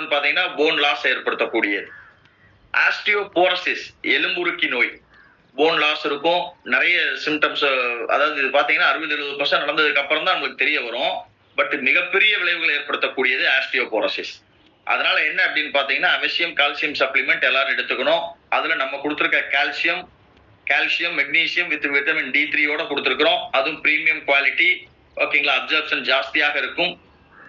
இன்னொன்று பாத்தீங்கன்னா bone loss ஏற்படுத்தக்கூடியது. ஆஸ்டியோபோரசிஸ் எலும்புருக்கி நோய். போன் லாஸ் இருக்கும். நிறைய சிம்டம்ஸ் அதாவது இது பார்த்தீங்கன்னா அறுபது எழுபது பர்சன்ட் நடந்ததுக்கு அப்புறம் தான் நமக்கு தெரிய வரும். பட் மிகப்பெரிய விளைவுகளை ஏற்படுத்தக்கூடியது ஆஸ்டியோபோரசிஸ் அதனால என்ன அப்படின்னு பார்த்தீங்கன்னா அவசியம் கால்சியம் சப்ளிமெண்ட் எல்லாரும் எடுத்துக்கணும். அதுல நம்ம கொடுத்துருக்க calcium calcium magnesium with vitamin D த்ரீயோட கொடுத்துருக்குறோம். அதுவும் ப்ரீமியம் குவாலிட்டி ஓகேங்களா அப்சர்ப்ஷன் ஜாஸ்தியாக இருக்கும்.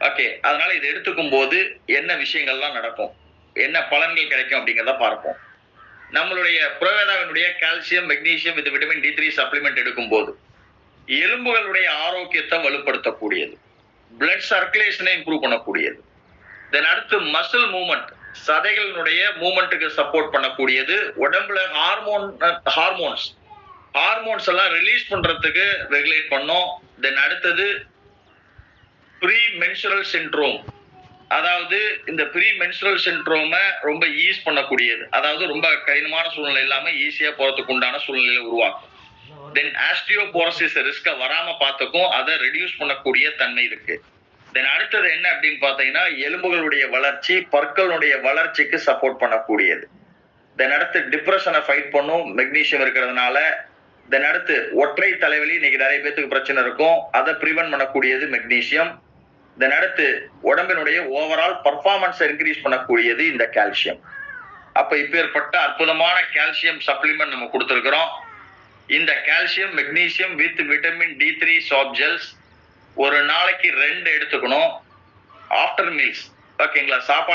ஓகே அதனால இதை எடுத்துக்கும் போது என்ன விஷயங்கள்லாம் நடக்கும்? என்ன பலன்கள் கிடைக்கும் அப்படிங்கிறத பார்ப்போம். நம்மளுடைய புரோவேதாவினுடைய கால்சியம் மெக்னீசியம் இது விட்டமின் டி த்ரீ சப்ளிமெண்ட் எடுக்கும் போது எலும்புகளுடைய ஆரோக்கியத்தை வலுப்படுத்தக்கூடியது. பிளட் சர்க்குலேஷனை இம்ப்ரூவ் பண்ணக்கூடியது. தென் அடுத்து மசில் மூமெண்ட் சதைகளினுடைய மூமெண்ட்டுக்கு சப்போர்ட் பண்ணக்கூடியது. உடம்புல ஹார்மோன் ஹார்மோன்ஸ் ஹார்மோன்ஸ் எல்லாம் ரிலீஸ் பண்றதுக்கு ரெகுலேட் பண்ணும். தென் அடுத்தது ப்ரீ மென்சுரல் சின்ட்ரோம் அதாவது இந்த ப்ரீ மென்சுரல் சின்ட்ரோமை ரொம்ப ஈஸ் பண்ணக்கூடியது. அதாவது ரொம்ப கடினமான சூழ்நிலை இல்லாம ஈஸியா போறதுக்கு உண்டான சூழ்நிலையை உருவாக்கும். தென் ஆஸ்டியோபோரசிஸ் ரிஸ்க வராம பார்த்துக்கும் அதை ரெடியூஸ் பண்ணக்கூடிய தன்மை இருக்கு. தென் அடுத்தது என்ன அப்படின்னு பார்த்தீங்கன்னா எலும்புகளுடைய வளர்ச்சி பற்களுடைய வளர்ச்சிக்கு சப்போர்ட் பண்ணக்கூடியது. தென் அடுத்து டிப்ரெஷனை ஃபைட் பண்ணும் மெக்னீசியம் இருக்கிறதுனால. தென் அடுத்து ஒற்றை தலைவலி இன்னைக்கு நிறைய பேத்துக்கு பிரச்சனை இருக்கும். அதை ப்ரிவென்ட் பண்ணக்கூடியது மெக்னீசியம் தென் அடுத்து உடம்பினுடைய ஓவரால் பர்ஃபார்மன்ஸை இன்க்ரீஸ் பண்ணக்கூடியது இந்த கால்சியம் அப்ப இப்பேற்பட்ட அற்புதமான கால்சியம் சப்ளிமெண்ட் நம்ம கொடுத்துருக்கிறோம். இந்த calcium magnesium with vitamin D three softgels ஒரு நாளைக்கு ரெண்டு எடுத்துக்கணும். ஆஃப்டர் மீல்ஸ் ஓகேங்களா சாப்பாடு